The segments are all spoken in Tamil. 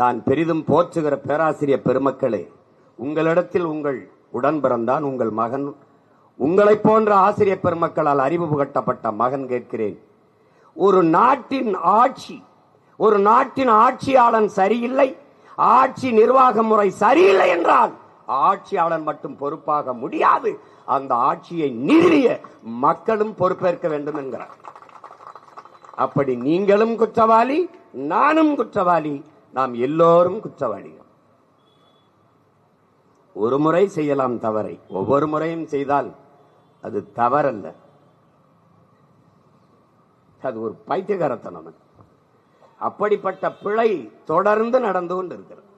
நான் பெரிதும் போற்றுகிற பேராசிரியர் பெருமக்களே உங்களிடத்தில் உங்கள் உடன் பிறந்தான் உங்கள் மகன். உங்களைப் போன்ற ஆசிரியர் பெருமக்களால் அறிவு புகட்டப்பட்ட மகன் கேட்கிறேன். ஒரு நாட்டின் ஆட்சி ஒரு நாட்டின் ஆட்சியாளன் சரியில்லை ஆட்சி நிர்வாக முறை சரியில்லை என்றால் ஆட்சியாளன் மட்டும் பொறுப்பாக முடியாது. அந்த ஆட்சியை நிறுவிய மக்களும் பொறுப்பேற்க வேண்டும் என்கிறார். அப்படி நீங்களும் குற்றவாளி நானும் குற்றவாளி நாம் எல்லோரும் குற்றவாளிகள். ஒரு முறை செய்யலாம் தவறை. ஒவ்வொரு முறையும் செய்தால் அது தவறல்ல. அது ஒரு பைத்தியகாரத்தனம் அப்படிப்பட்ட பிழை தொடர்ந்து நடந்து கொண்டு இருக்கிறது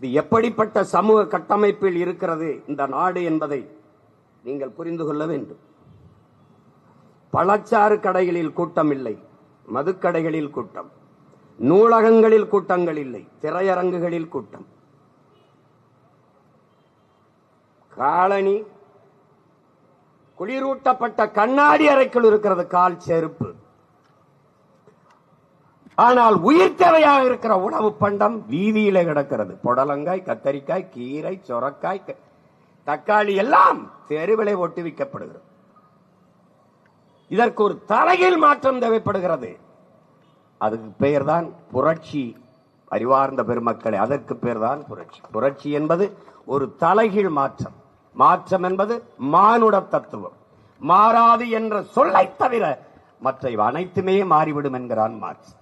இது எப்படிப்பட்ட சமூக கட்டமைப்பில் இருக்கிறது இந்த நாடு என்பதை நீங்கள் புரிந்து கொள்ள வேண்டும். பழச்சாறு கடைகளில் கூட்டம் இல்லை. மதுக்கடைகளில் கூட்டம். நூலகங்களில் கூட்டங்கள் இல்லை. திரையரங்குகளில் கூட்டம். காலனி குளிரூட்டப்பட்ட கண்ணாடி அறைக்குள் இருக்கிறது கால் செருப்பு. ஆனால் உயிர் தேவையாக இருக்கிற உணவு பண்டம் வீதியில கிடக்கிறது. புடலங்காய் கத்தரிக்காய் கீரை சொரக்காய் தக்காளி எல்லாம் தெருவிலை ஒட்டுவிக்கப்படுகிறது இதற்கு ஒரு தலையில் மாற்றம் தேவைப்படுகிறது. அதுக்கு பெயர்தான் புரட்சி அறிவார்ந்த பெருமக்களை அதற்கு பெயர்தான் புரட்சி. புரட்சி என்பது ஒரு தலைகீழ் மாற்றம். மாற்றம் என்பது மானுட தத்துவம். மாறாது என்ற சொல்லை தவிர மற்ற அனைத்துமே மாறிவிடும் என்கிறான் மார்க்ஸ்.